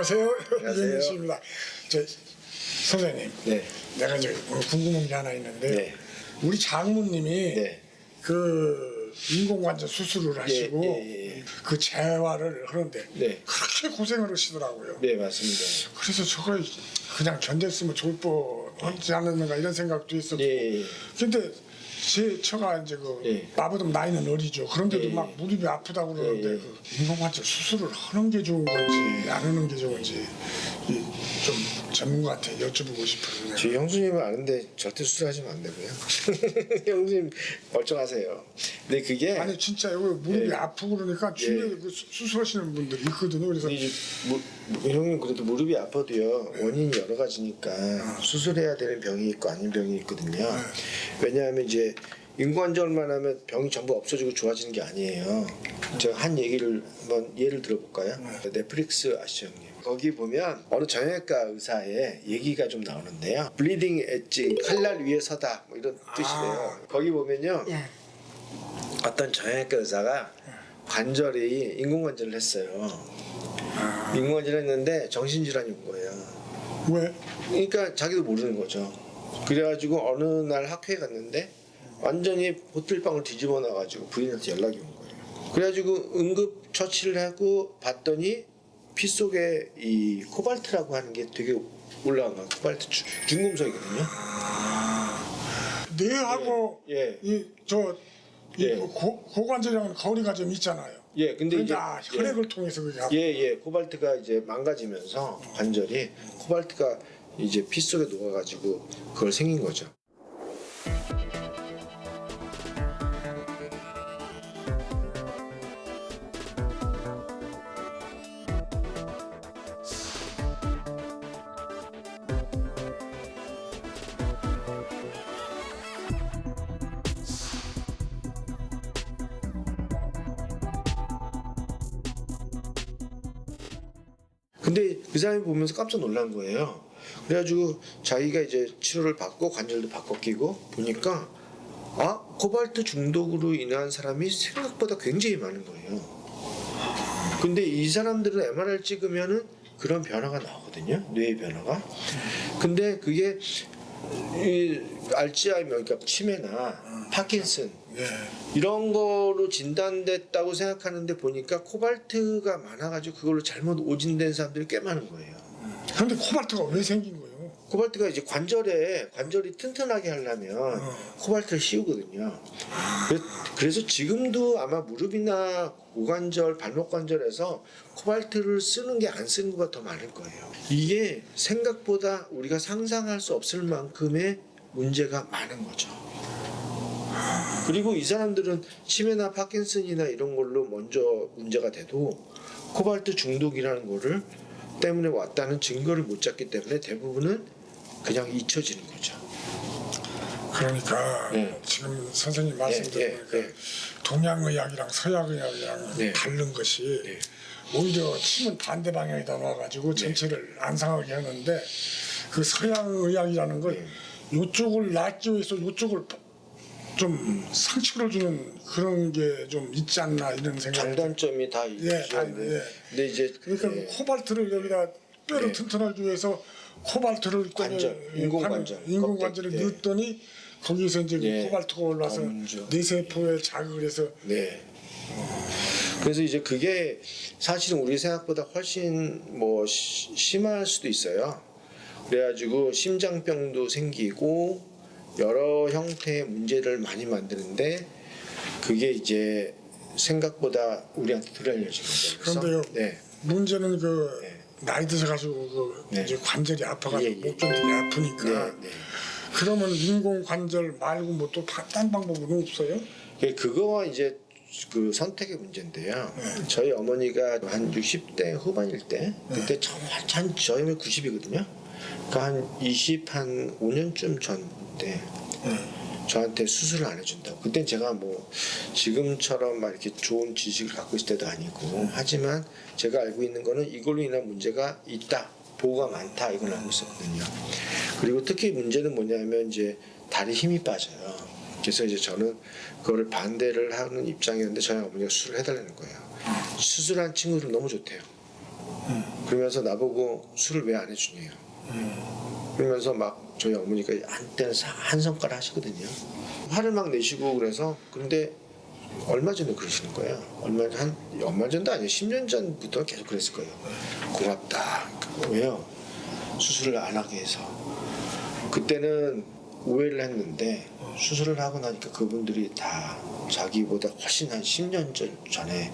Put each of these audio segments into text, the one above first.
안녕하세요. 안녕하세요. 씨입니다. 저 선생님, 네. 내가 이제 오늘 궁금한 게 하나 있는데 네. 우리 장모님이 네. 그 인공관절 수술을 하시고 예, 예. 그 재활을 하는데 네. 그렇게 고생을 하시더라고요. 네, 맞습니다. 그래서 저걸 그냥 견뎠으면 좋을 뻔 하지 않았는가 이런 생각도 있었고 예, 예. 근데 제 처가 이제 그 예. 나보다 나이는 어리죠. 그런데도 예, 예. 막 무릎이 아프다고 그러는데 예, 예. 그 인공관절 수술을 하는 게 좋은 건지 안 하는 게 좋은지 이 좀 전문가한테 여쭤보고 싶어요. 저 형수님은 아는데 절대 수술하시면 안 되고요. 형수님 멀쩡하세요. 근데 그게 아니 진짜 여기 무릎이 예. 아프고 그러니까 주위에 그 수- 수술하시는 분들이 있거든요. 그래서 이제 무, 무- 형님 그래도 무릎이 아파도요 원인이 여러 가지니까 수술해야 되는 병이 있고 아닌 병이 있거든요. 왜냐하면 이제 인관절만 하면 병이 전부 없어지고 좋아지는 게 아니에요. 제가 한 얘기를 한번 예를 들어볼까요? 넷플릭스 아시죠 형님? 거기 보면 어느 정형외과 의사의 얘기가 좀 나오는데요. 블리딩 엣지 칼날 위에 서다 뭐 이런 뜻이래요. 거기 보면요. 예. 어떤 정형외과 의사가 관절이 인공관절을 했어요. 인공관절 했는데 정신질환이 온 거예요. 왜? 그러니까 자기도 모르는 거죠. 그래가지고 어느 날 학회에 갔는데 완전히 호텔방을 뒤집어 놔가지고 부인한테 연락이 온 거예요. 그래가지고 응급 처치를 하고 봤더니 피 속에 이 코발트라고 하는 게 되게 올라간 거예요. 코발트 주- 중금속이거든요. 뇌하고 예. 이 저 예. 고관절이랑 거리가 좀 있잖아요. 예, 근데 그러니까 이제 아, 혈액을 통해서 그게 예, 예. 코발트가 이제 망가지면서 관절이 코발트가 이제 피 속에 녹아가지고 그걸 생긴 거죠. 근데 그 사람이 보면서 깜짝 놀란 거예요. 그래가지고 자기가 이제 치료를 받고 관절도 바꿔 끼고 보니까 아 코발트 중독으로 인한 사람이 생각보다 굉장히 많은 거예요. 근데 이 사람들은 MRI 찍으면은 그런 변화가 나오거든요. 뇌의 변화가. 근데 그게 이 알츠하이머 그러니까 치매나 파킨슨 예. 이런 거로 진단됐다고 생각하는데 보니까 코발트가 많아가지고 그걸로 잘못 오진된 사람들이 꽤 많은 거예요. 그런데 코발트가 왜 생긴 거예요? 코발트가 이제 관절에 관절이 튼튼하게 하려면 코발트를 씌우거든요. 그래- 그래서 지금도 아마 무릎이나 고관절, 발목 관절에서 코발트를 쓰는 게 안 쓰는 것가 더 많을 거예요. 이게 생각보다 우리가 상상할 수 없을 만큼의 문제가 많은 거죠. 그리고 이 사람들은 치매나 파킨슨이나 이런 걸로 먼저 문제가 돼도 코발트 중독이라는 거를 때문에 왔다는 증거를 못 잡기 때문에 대부분은 그냥 잊혀지는 거죠. 그러니까 네. 지금 선생님 말씀 예, 들어보니까 예, 예. 동양의학이랑 서양의학이랑 네. 다른 것이 네. 오히려 침은 반대 방향에다 놔가지고 전체를 안 상하게 하는데 그 서양의학이라는 걸 네. 요쪽을 낫기 위해서 요쪽을 좀 상처를 주는 그런 게 좀 있지 않나 이런 생각이 장단점이 다 있죠. 예, 다, 네. 예. 근데 이제 그러니까 예, 코발트를 여기다 뼈를 네. 튼튼하기 위해서 코발트를 관절, 예, 인공관절, 관- 인공관절에 껍데기, 예. 넣었더니 거기서 이제 예. 코발트가 올라서 검은조. 뇌세포에 자극을 해서 네. 그래서 이제 그게 사실은 우리 생각보다 훨씬 뭐 시- 심할 수도 있어요. 그래가지고 심장병도 생기고 여러 형태의 문제를 많이 만드는데 그게 이제 생각보다 우리한테 덜 알려진 거죠. 그래서 그런데요. 네. 문제는 그 네. 나이 드셔 가지고 그 네. 이제 관절이 아파가지고 예, 예. 못 견디게 아프니까 네, 네. 그러면 인공 관절 말고 뭐 또 딴 방법은 없어요? 그 그거와 이제 그 선택의 문제인데요. 네. 저희 어머니가 한 60대 후반일 때 그때 저, 한 저희는 90이거든요. 그러니까 한 20, 한 5년쯤 전때 네. 저한테 수술을 안 해준다고. 그땐 제가 뭐 지금처럼 막 이렇게 좋은 지식을 갖고 있을 때도 아니고 하지만 제가 알고 있는 거는 이걸로 인한 문제가 있다. 보호가 많다. 이걸 알고 있었거든요. 그리고 특히 문제는 뭐냐면 이제 다리 힘이 빠져요. 그래서 이제 저는 그거를 반대를 하는 입장이었는데 저희 어머니가 수술을 해달라는 거예요. 수술한 친구들은 너무 좋대요. 그러면서 나보고 술을 왜 안 해주냐요. 그러면서 막 저희 어머니가 한때는 사- 한 손가락 하시거든요. 화를 막 내시고 그래서 근데 얼마 전에 그러시는 거예요. 얼마 한 얼마 전도 아니에요. 10년 전부터 계속 그랬을 거예요. 고맙다. 왜요? 수술을 안 하게 해서. 그때는 오해를 했는데 수술을 하고 나니까 그분들이 다 자기보다 훨씬 한 10년 전, 전에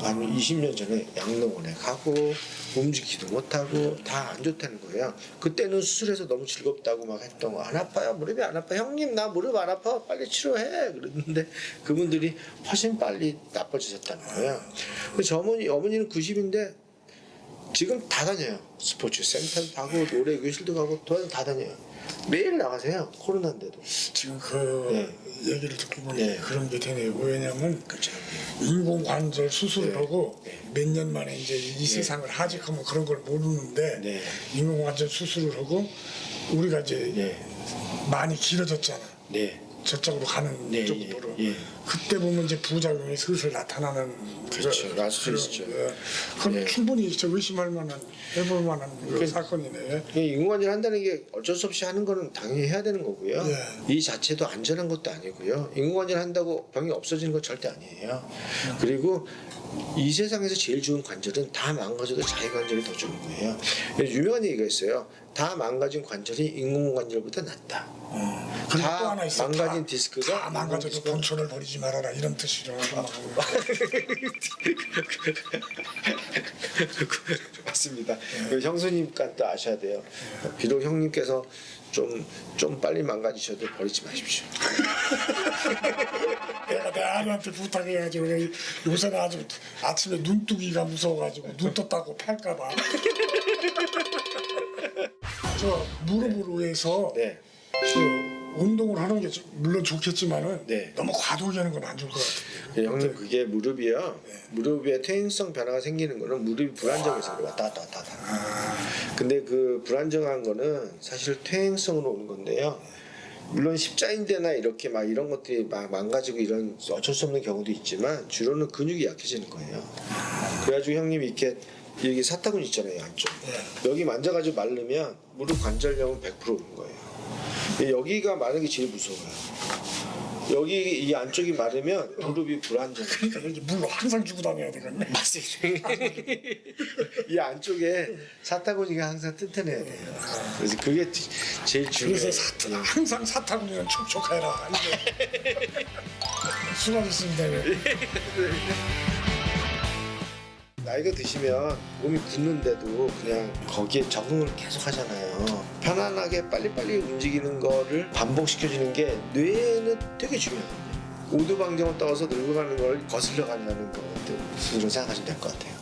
한 20년 전에 양로원에 가고 움직이지도 못하고 다 안 좋다는 거예요. 그때는 수술해서 너무 즐겁다고 막 했던 거 안 아파요 무릎이 안 아파 형님 나 무릎 안 아파 빨리 치료해 그랬는데 그분들이 훨씬 빨리 나빠지셨다는 거예요. 그래서 저 어머니 어머니는 90인데 지금 다 다녀요. 스포츠 센터도 가고 노래 교실도 가고 다- 다 다녀요. 매일 나가세요. 코로나인데도. 지금 그 네. 얘기를 듣고 보니 네. 그런 게 되네요. 왜냐면 그렇죠. 인공관절 수술을 네. 하고 네. 몇년 만에 이제 이 세상을 하직하면 그런 걸 모르는데 네. 인공관절 수술을 하고 우리가 이제 네. 많이 길어졌잖아. 네. 저쪽으로 가는 네, 쪽으로 예, 예. 그때 보면 이제 부작용이 슬슬 나타나는 그렇죠. 그런- 있죠. 예. 그건 예. 충분히 진짜 의심할 만한 해볼 만한 그 사건이네. 이 인공관절 한다는 게 어쩔 수 없이 하는 거는 당연히 해야 되는 거고요. 예. 이 자체도 안전한 것도 아니고요. 인공관절 한다고 병이 없어지는 건 절대 아니에요. 그리고 이 세상에서 제일 좋은 관절은 다 망가져도 자기 관절이 더 좋은 거예요. 유명한 얘기가 있어요. 다 망가진 관절이 인공관절보다 낫다. 그리고 다. 망가진 다, 디스크가 다 망가져도 본초를 버리지 말아라 이런 뜻이죠. 맞습니다. 그 형수님과 또 아셔야 돼요. 비록 형님께서 좀, 좀 빨리 망가지셔도 버리지 마십시오. 내가 내 아내한테 부탁해가지고 요새는 아주 아침에 눈뜨기가 무서워가지고 눈 떴다고 팔까봐. 저 무릎으로 해서 네. 그 운동을 하는 게 좀- 물론 좋겠지만은 네. 너무 과도하게 하는 건 안 좋을 것 같아요. 예, 형님 그게 무릎이요. 무릎에 퇴행성 변화가 생기는 거는 무릎이 불안정해서 그래 왔다 갔다 왔다 갔다. 근데 그 불안정한 거는 사실 퇴행성으로 오는 건데요. 물론 십자인대나 이렇게 막 이런 것들이 막 망가지고 이런 어쩔 수 없는 경우도 있지만 주로는 근육이 약해지는 거예요. 그래가지고 형님 이렇게 여기 사타구니 있잖아요 안쪽. 여기 만져가지고 마르면 무릎 관절염은 100% 오는 거예요. 여기가 마르는 게 제일 무서워요. 여기 이 안쪽이 마르면 무릎이 불안정해. 그러니까 여기 물로 항상 주고 다녀야 되겠네. 맞습니다. 이 안쪽에 사타구니가 항상 튼튼해야 돼요. 그래서 그게 지- 제일 중요해요. 그래서 사, 항상 사타구니는 촉촉해라. 이게. 수고하셨습니다. 예. 나이가 드시면 몸이 굳는데도 그냥 거기에 적응을 계속 하잖아요. 편안하게 빨리빨리 움직이는 거를 반복시켜주는 게 뇌에는 되게 중요하거든요. 오두방정을 떠서 늙어가는 걸 거슬러 간다는 것으로 생각하시면 될 것 같아요.